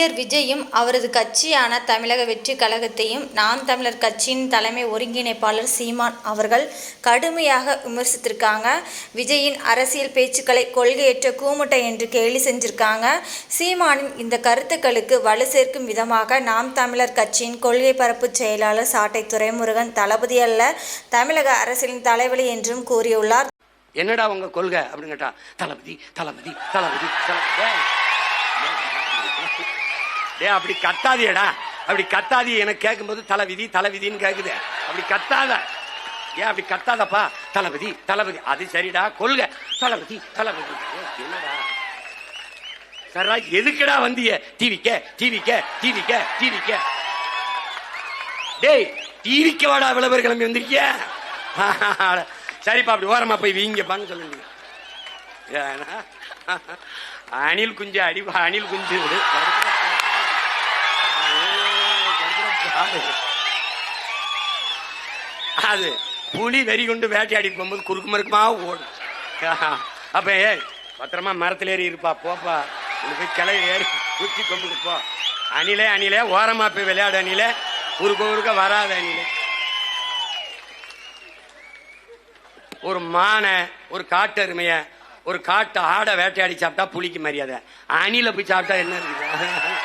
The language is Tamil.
நடிகர் விஜயும் அவரது கட்சியான தமிழக வெற்றி கழகத்தையும் நாம் தமிழர் கட்சியின் தலைமை ஒருங்கிணைப்பாளர் சீமான் அவர்கள் கடுமையாக விமர்சித்திருக்காங்க. விஜயின் அரசியல் பேச்சுக்களை கொள்கையற்ற கூமுட்டை என்று கேலி செஞ்சிருக்காங்க. சீமானின் இந்த கருத்துக்களுக்கு வலு சேர்க்கும் விதமாக நாம் தமிழர் கட்சியின் கொள்கை பரப்பு செயலாளர் சாட்டை துரைமுருகன் தளபதி அல்ல தமிழக அரசியலின் தலைவலி என்றும் கூறியுள்ளார். என்னடா உங்க கொள்கை? அப்படின்னு கேட்டா தளபதி தளபதி தளபதி தளபதி. டேய். அப்படி கத்தாதியடா அப்படி கத்தாதி எனக்கு கேட்கும்போது தலைவிதி தலைவிதின்னு கேக்குது. அப்படி கத்தாத. ஏன் அப்படி கத்தாதப்பா? தளபதி தளபதி. அது சரிடா கொள்க. தளபதி தளபதி. ஏய், என்னடா? சரா எதுக்குடா வந்திய? டிவிக்க டிவிக்க டிவிக்க டிவிக்க. டேய் டிவிக்க வாடா விளம்பர கிளம்பி வந்திருக்கிய. சரிப்பா அப்படி ஓரமா போய் வீங்கப்பான்னு சொல்லுங்க. ஏன்னா, அணில் குஞ்சு அடிப்பா அணில் குஞ்சு. அது புலி வெறி கொண்டு வேட்டையாடி போகும்போது குறுக்கு மறுக்குமா ஓடும். அப்ப ஏய் பத்திரமா மரத்துல ஏறி இருப்பா போப்பா. உனக்கு போய் கிளை ஏறி குச்சி கொண்டு போ. அணிலே அணிலே ஓரமா போய் விளையாடு அணிலே. குறுக்க குறுக்க வராத அணிலே. ஒரு மானை ஒரு காட்டெருமைய ஒரு காட்டு ஆடை வேட்டையாடி சாப்பிட்டா புளிக்கு மரியாதை. அணில போய் சாப்பிட்டா என்ன இருக்குது?